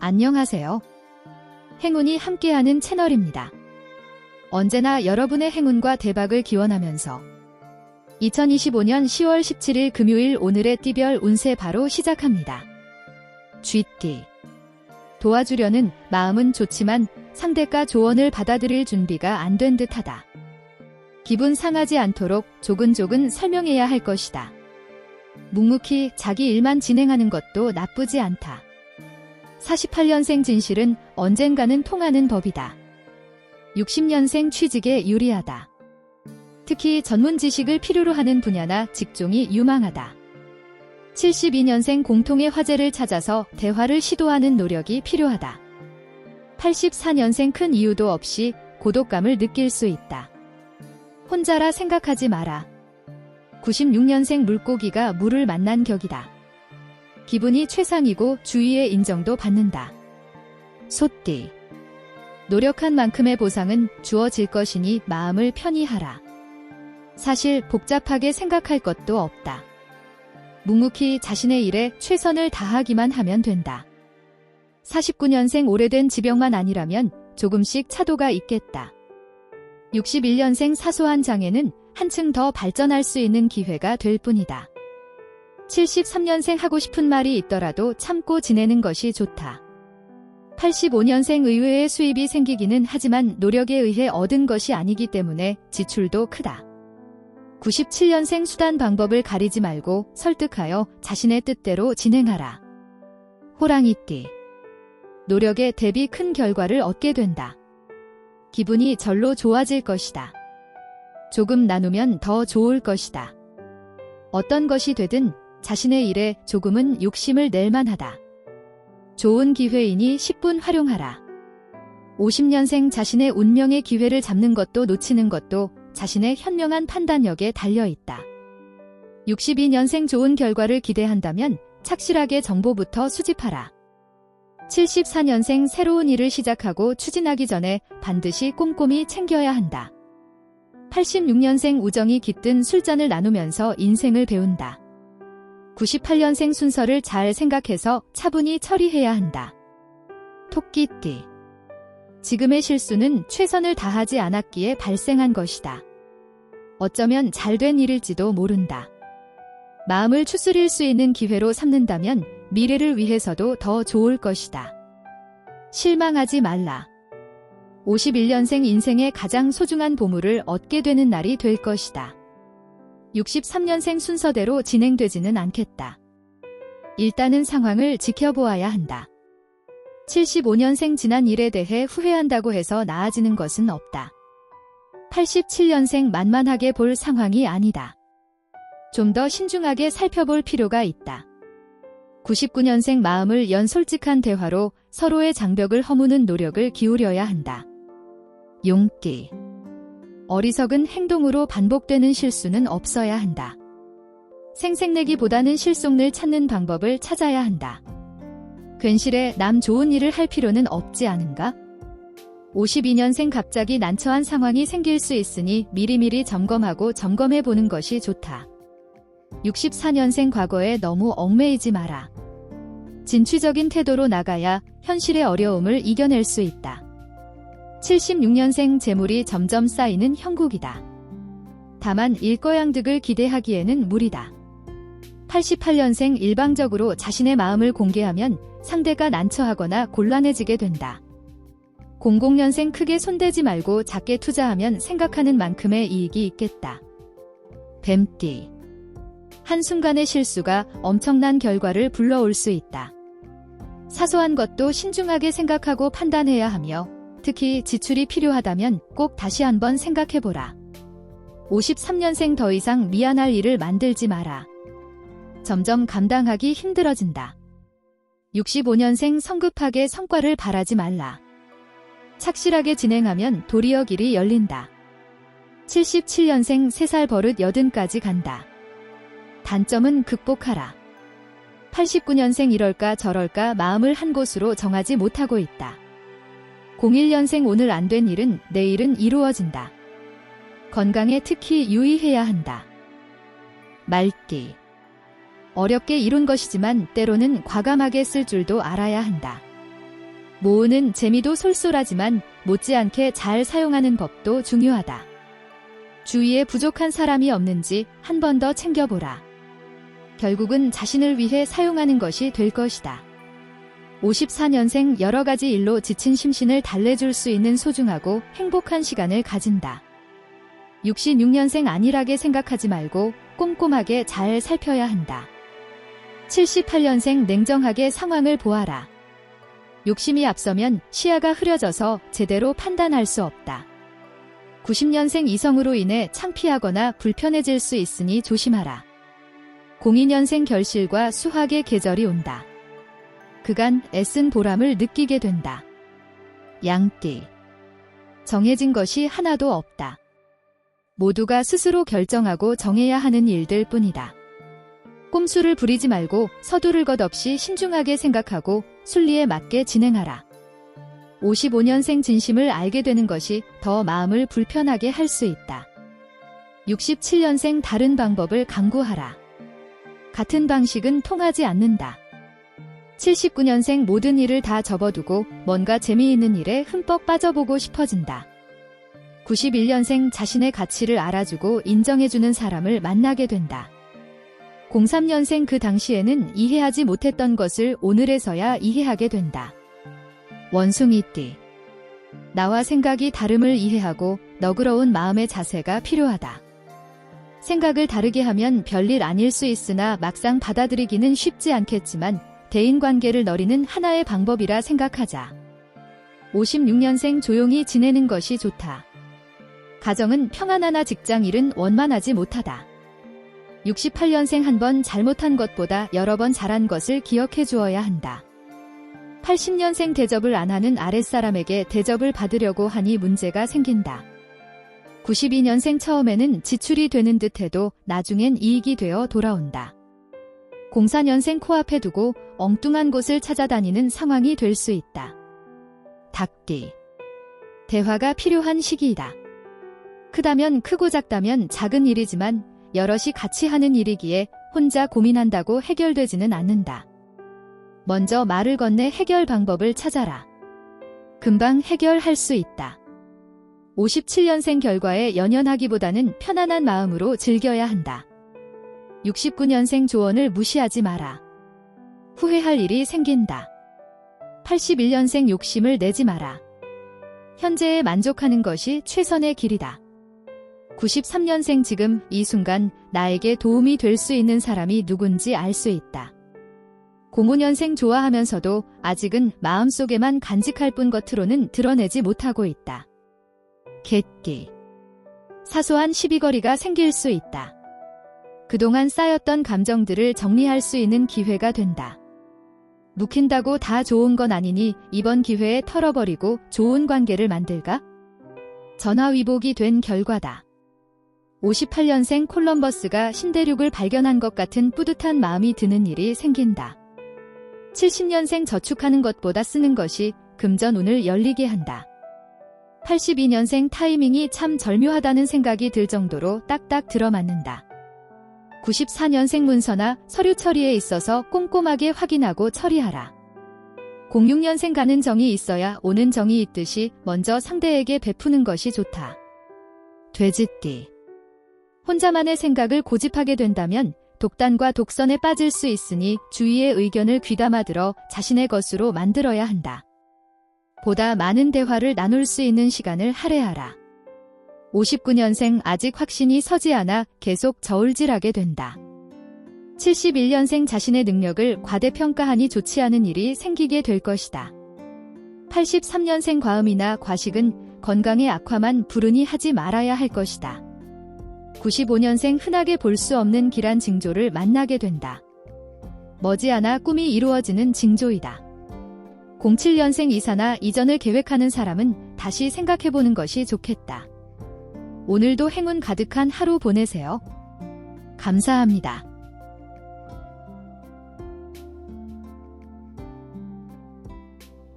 안녕하세요. 행운이 함께하는 채널입니다. 언제나 여러분의 행운과 대박을 기원하면서 2025년 10월 17일 금요일 오늘의 띠별 운세 바로 시작합니다. 쥐띠 도와주려는 마음은 좋지만 상대가 조언을 받아들일 준비가 안 된 듯하다. 기분 상하지 않도록 조근조근 설명해야 할 것이다. 묵묵히 자기 일만 진행하는 것도 나쁘지 않다. 48년생 진실은 언젠가는 통하는 법이다. 60년생 취직에 유리하다. 특히 전문 지식을 필요로 하는 분야나 직종이 유망하다. 72년생 공통의 화제를 찾아서 대화를 시도하는 노력이 필요하다. 84년생 큰 이유도 없이 고독감을 느낄 수 있다. 혼자라 생각하지 마라. 96년생 물고기가 물을 만난 격이다. 기분이 최상이고 주위의 인정도 받는다. 소띠. 노력한 만큼의 보상은 주어질 것이니 마음을 편히 하라. 사실 복잡하게 생각할 것도 없다. 묵묵히 자신의 일에 최선을 다하기만 하면 된다. 49년생 오래된 지병만 아니라면 조금씩 차도가 있겠다. 61년생 사소한 장애는 한층 더 발전할 수 있는 기회가 될 뿐이다. 73년생 하고 싶은 말이 있더라도 참고 지내는 것이 좋다. 85년생 의외의 수입이 생기기는 하지만 노력에 의해 얻은 것이 아니기 때문에 지출도 크다. 97년생 수단 방법을 가리지 말고 설득하여 자신의 뜻대로 진행하라. 호랑이띠. 노력에 대비 큰 결과를 얻게 된다. 기분이 절로 좋아질 것이다. 조금 나누면 더 좋을 것이다. 어떤 것이 되든 자신의 일에 조금은 욕심을 낼 만하다. 좋은 기회이니 10분 활용하라. 50년생 자신의 운명의 기회를 잡는 것도 놓치는 것도 자신의 현명한 판단력에 달려 있다. 62년생 좋은 결과를 기대한다면 착실하게 정보부터 수집하라. 74년생 새로운 일을 시작하고 추진하기 전에 반드시 꼼꼼히 챙겨야 한다. 86년생 우정이 깃든 술잔을 나누면서 인생을 배운다. 98년생 순서를 잘 생각해서 차분히 처리해야 한다. 토끼띠. 지금의 실수는 최선을 다하지 않았기에 발생한 것이다. 어쩌면 잘 된 일일지도 모른다. 마음을 추스릴 수 있는 기회로 삼는다면 미래를 위해서도 더 좋을 것이다. 실망하지 말라. 51년생 인생의 가장 소중한 보물을 얻게 되는 날이 될 것이다. 63년생 순서대로 진행되지는 않겠다. 일단은 상황을 지켜보아야 한다. 75년생 지난 일에 대해 후회한다고 해서 나아지는 것은 없다. 87년생 만만하게 볼 상황이 아니다. 좀 더 신중하게 살펴볼 필요가 있다. 99년생 마음을 연 솔직한 대화로 서로의 장벽을 허무는 노력을 기울여야 한다. 용띠. 어리석은 행동으로 반복되는 실수는 없어야 한다. 생색내기보다는 실속을 찾는 방법을 찾아야 한다. 괜시레 남 좋은 일을 할 필요는 없지 않은가? 52년생 갑자기 난처한 상황이 생길 수 있으니 미리미리 점검하고 점검해 보는 것이 좋다. 64년생 과거에 너무 얽매이지 마라. 진취적인 태도로 나가야 현실의 어려움을 이겨낼 수 있다. 76년생 재물이 점점 쌓이는 형국이다. 다만 일거양득을 기대하기에는 무리다. 88년생 일방적으로 자신의 마음을 공개하면 상대가 난처하거나 곤란해지게 된다. 00년생 크게 손대지 말고 작게 투자하면 생각하는 만큼의 이익이 있겠다. 뱀띠. 한순간의 실수가 엄청난 결과를 불러올 수 있다. 사소한 것도 신중하게 생각하고 판단해야 하며 특히 지출이 필요하다면 꼭 다시 한번 생각해보라. 53년생 더 이상 미안할 일을 만들지 마라. 점점 감당하기 힘들어진다. 65년생 성급하게 성과를 바라지 말라. 착실하게 진행하면 도리어 길이 열린다. 77년생 3살 버릇 80까지 간다. 단점은 극복하라. 89년생 이럴까 저럴까 마음을 한 곳으로 정하지 못하고 있다. 01년생 오늘 안 된 일은 내일은 이루어진다. 건강에 특히 유의해야 한다. 말기. 어렵게 이룬 것이지만 때로는 과감하게 쓸 줄도 알아야 한다. 모으는 재미도 솔솔하지만 못지않게 잘 사용하는 법도 중요하다. 주위에 부족한 사람이 없는지 한 번 더 챙겨보라. 결국은 자신을 위해 사용하는 것이 될 것이다. 54년생 여러 가지 일로 지친 심신을 달래줄 수 있는 소중하고 행복한 시간을 가진다. 66년생 안일하게 생각하지 말고 꼼꼼하게 잘 살펴야 한다. 78년생 냉정하게 상황을 보아라. 욕심이 앞서면 시야가 흐려져서 제대로 판단할 수 없다. 90년생 이성으로 인해 창피하거나 불편해질 수 있으니 조심하라. 02년생 결실과 수학의 계절이 온다. 그간 애쓴 보람을 느끼게 된다. 양띠. 정해진 것이 하나도 없다. 모두가 스스로 결정하고 정해야 하는 일들 뿐이다. 꼼수를 부리지 말고 서두를 것 없이 신중하게 생각하고 순리에 맞게 진행하라. 55년생 진심을 알게 되는 것이 더 마음을 불편하게 할 수 있다. 67년생 다른 방법을 강구하라. 같은 방식은 통하지 않는다. 79년생 모든 일을 다 접어두고 뭔가 재미있는 일에 흠뻑 빠져보고 싶어진다. 91년생 자신의 가치를 알아주고 인정해주는 사람을 만나게 된다. 03년생 그 당시에는 이해하지 못했던 것을 오늘에서야 이해하게 된다. 원숭이띠. 나와 생각이 다름을 이해하고 너그러운 마음의 자세가 필요하다. 생각을 다르게 하면 별일 아닐 수 있으나 막상 받아들이기는 쉽지 않겠지만 대인관계를 너리는 하나의 방법이라 생각하자. 56년생 조용히 지내는 것이 좋다. 가정은 평안하나 직장 일은 원만하지 못하다. 68년생 한 번 잘못한 것보다 여러 번 잘한 것을 기억해 주어야 한다. 80년생 대접을 안 하는 아랫사람에게 대접을 받으려고 하니 문제가 생긴다. 92년생 처음에는 지출이 되는 듯 해도 나중엔 이익이 되어 돌아온다. 04년생 코앞에 두고 엉뚱한 곳을 찾아다니는 상황이 될 수 있다. 닭띠. 대화가 필요한 시기이다. 크다면 크고 작다면 작은 일이지만 여럿이 같이 하는 일이기에 혼자 고민한다고 해결되지는 않는다. 먼저 말을 건네 해결 방법을 찾아라. 금방 해결할 수 있다. 57년생 결과에 연연하기보다는 편안한 마음으로 즐겨야 한다. 69년생 조언을 무시하지 마라. 후회할 일이 생긴다. 81년생 욕심을 내지 마라. 현재에 만족하는 것이 최선의 길이다. 93년생 지금 이 순간 나에게 도움이 될 수 있는 사람이 누군지 알 수 있다. 05년생 좋아하면서도 아직은 마음속에만 간직할 뿐 겉으로는 드러내지 못하고 있다. 갯기. 사소한 시비거리가 생길 수 있다. 그동안 쌓였던 감정들을 정리할 수 있는 기회가 된다. 묵힌다고 다 좋은 건 아니니 이번 기회에 털어버리고 좋은 관계를 만들까? 전화위복이 된 결과다. 58년생 콜럼버스가 신대륙을 발견한 것 같은 뿌듯한 마음이 드는 일이 생긴다. 70년생 저축하는 것보다 쓰는 것이 금전운을 열리게 한다. 82년생 타이밍이 참 절묘하다는 생각이 들 정도로 딱딱 들어맞는다. 94년생 문서나 서류 처리에 있어서 꼼꼼하게 확인하고 처리하라. 06년생 가는 정이 있어야 오는 정이 있듯이 먼저 상대에게 베푸는 것이 좋다. 돼지띠. 혼자만의 생각을 고집하게 된다면 독단과 독선에 빠질 수 있으니 주위의 의견을 귀담아 들어 자신의 것으로 만들어야 한다. 보다 많은 대화를 나눌 수 있는 시간을 할애하라. 59년생 아직 확신이 서지 않아 계속 저울질하게 된다. 71년생 자신의 능력을 과대평가하니 좋지 않은 일이 생기게 될 것이다. 83년생 과음이나 과식은 건강에 악화만 부르니 하지 말아야 할 것이다. 95년생 흔하게 볼 수 없는 길한 징조를 만나게 된다. 머지않아 꿈이 이루어지는 징조이다. 07년생 이사나 이전을 계획하는 사람은 다시 생각해보는 것이 좋겠다. 오늘도 행운 가득한 하루 보내세요. 감사합니다.